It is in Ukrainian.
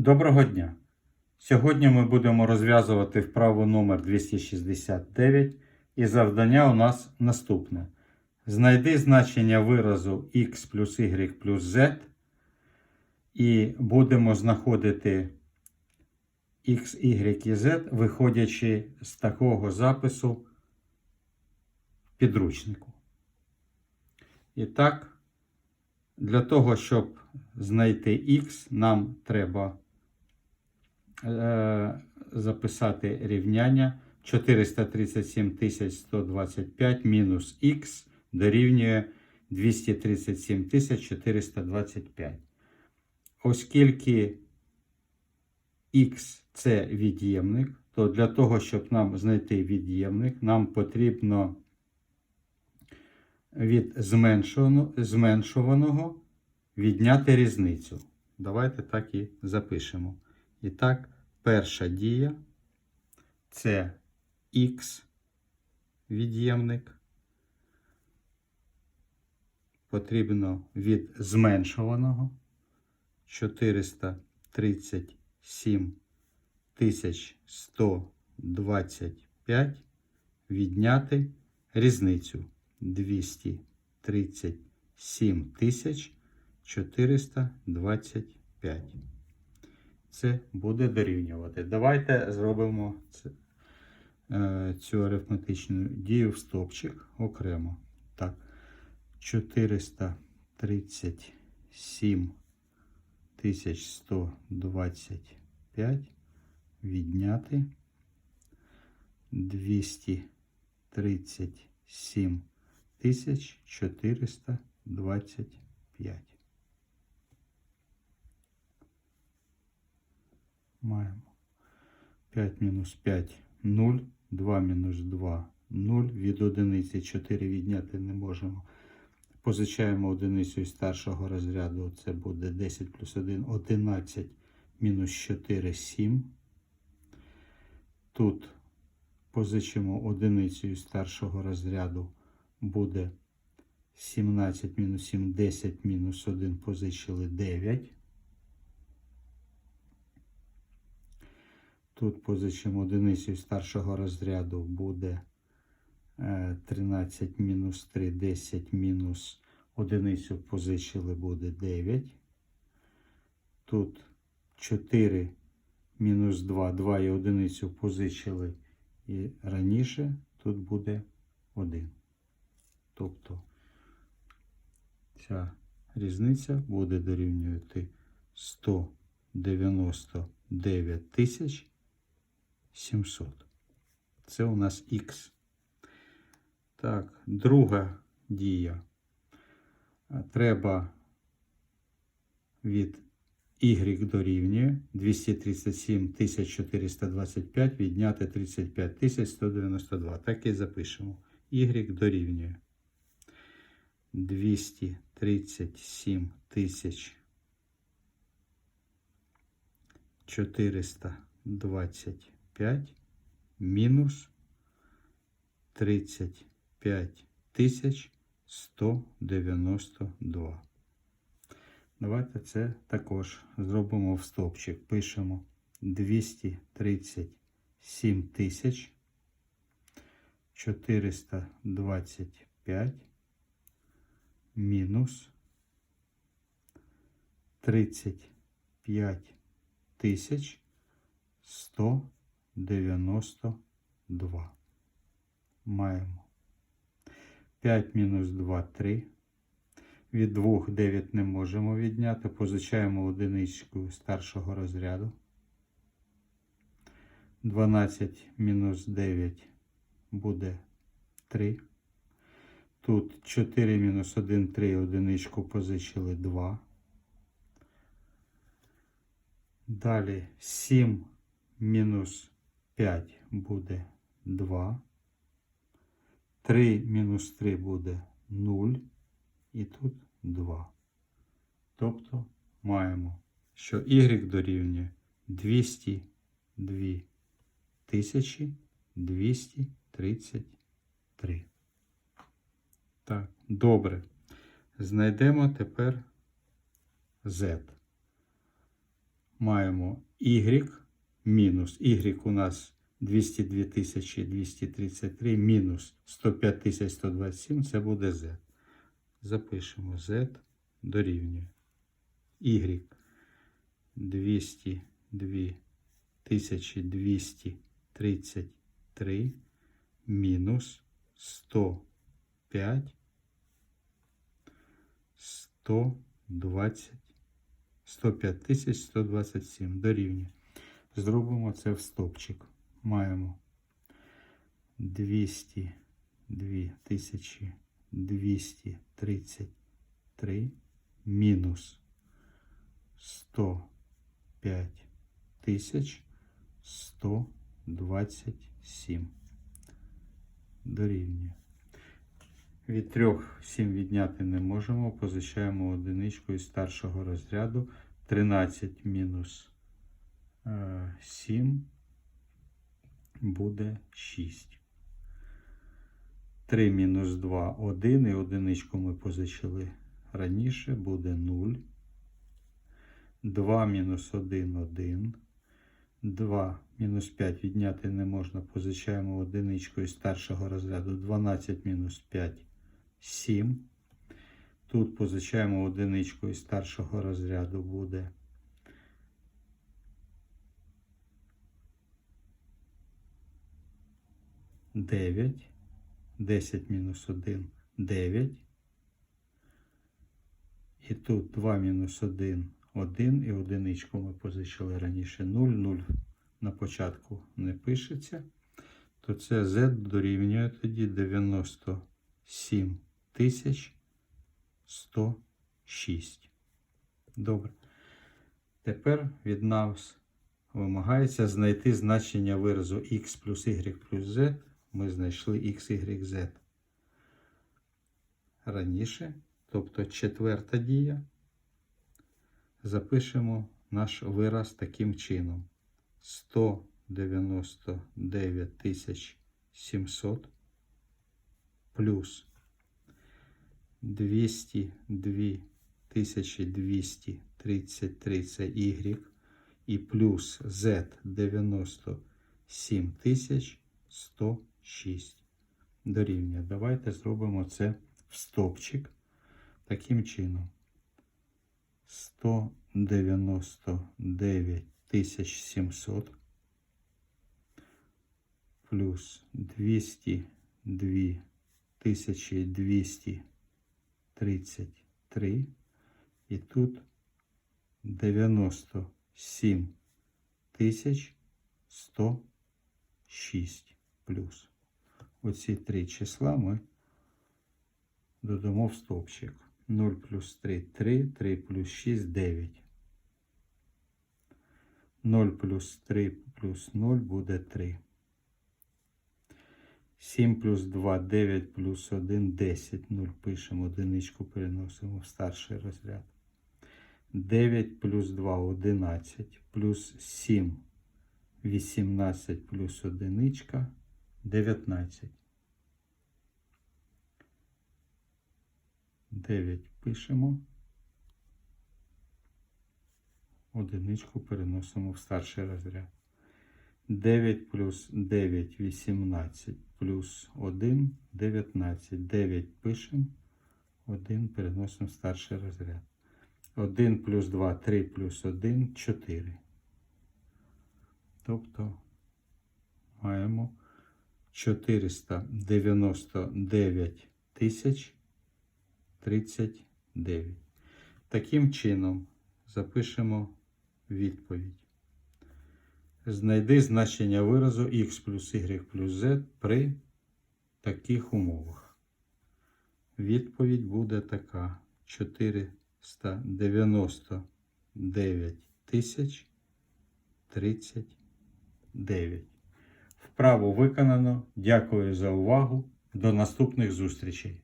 Доброго дня! Сьогодні ми будемо розв'язувати вправу номер 269 і завдання у нас наступне. Знайди значення виразу x плюс y плюс z і будемо знаходити x, y і z, виходячи з такого запису підручнику. І так, для того, щоб знайти x, нам треба записати рівняння 437 125 мінус х дорівнює 237 425. Оскільки х це від'ємник, то для того, щоб нам знайти від'ємник, нам потрібно від зменшуваного відняти різницю. Давайте так і запишемо. І так, перша дія це х від'ємник. Потрібно від зменшуваного 437 125 відняти різницю 237 тисяч 425. Це буде дорівнювати. Давайте зробимо е, цю арифметичну дію в стопчик окремо. Так, 437 125 відняти 237 425. Маємо 5 мінус 5 0, 2 мінус 2 0. Від одиниці 4 відняти не можемо. Позичаємо одиницю із старшого розряду. Це буде 10 плюс 1, 11 мінус 4 7. Тут позичимо одиницю із старшого розряду. Буде 17 мінус 7, 10 мінус 1 позичили 9. Тут позичимо одиницю старшого розряду буде е, 13 мінус 3, 10 мінус одиницю позичили буде 9. Тут 4 мінус 2, 2 і одиницю позичили і раніше тут буде 1. Тобто ця різниця буде дорівнювати 199 тисяч 700. Це у нас Х. Так, друга дія. Е, треба від Y дорівнює 237 425 відняти 35 192. Так і запишемо. Y дорівнює 237 425 35 мінус 35 тисяч 192. Давайте це також зробимо в стопчик. Пишемо 237 тисяч 425 мінус 35 тисяч 192. Маємо 5 мінус 2 3. Від 2 9 не можемо відняти. Позичаємо одиничку старшого розряду. 12 мінус 9 буде 3. Тут 4 мінус 1, 3, одиничку позичили 2. Далі 7 мінус 5 буде 2. 3 мінус 3 буде 0. І тут 2. Тобто маємо, що y дорівнює 202 тисячі 233. Так, добре. Знайдемо тепер Z. маємо y мінус. Y у нас 202 233 мінус 105 127, це буде z. Запишемо z дорівнює y 202 233 мінус 105 120 105 тисяч 127 дорівнює. Зробимо це в стопчик. Маємо 202 тисячі 233 мінус 105 тисяч 127 дорівнює. Від 3 7 відняти не можемо. Позичаємо одиничку із старшого розряду. 13 мінус 7 буде 6. 3 мінус 2 1. І одиничку ми позичили раніше, буде 0. 2 мінус 1 1. 2 мінус 5 відняти не можна. Позичаємо одиничку із старшого розряду. 12 мінус 5 7. Тут позичаємо одиничку із старшого розряду буде. Дев'ять. 10 мінус 1 9. І тут 2 мінус 1 1 і одиничку ми позичили раніше 0. 0 на початку не пишеться. То це z дорівнює тоді 97 тисяч 106. Добре. Тепер від нас вимагається знайти значення виразу x плюс y плюс z ми знайшли X, Y, Z. Раніше, тобто четверта дія, запишемо наш вираз таким чином. 199 плюс 202 233 це Y і плюс Z 97 100 6 дорівнює. Давайте зробимо це в стопчик таким чином. 199 700 плюс 202 233 і тут 97 106 плюс. Оці три числа ми додамо в стовпчик. 0 плюс 3 3, 3 плюс 6 9. 0 плюс 3 плюс 0 буде 3. 7 плюс 2 9 плюс 1 10. 0 пишемо, одиничку переносимо в старший розряд. 9 плюс 2 11 плюс 7 18 плюс одиничка 19. 9 пишемо. Одиничку переносимо в старший розряд. 9 плюс 9 18 плюс 1 19. 9 пишемо. 1 переносимо в старший розряд. 1 плюс 2 3 плюс 1 4. Тобто маємо 499 тисяч 39. Таким чином запишемо відповідь. Знайди значення виразу x плюс y плюс z при таких умовах. Відповідь буде така: 499 тисяч 39. Вправо виконано. Дякую за увагу. До наступних зустрічей.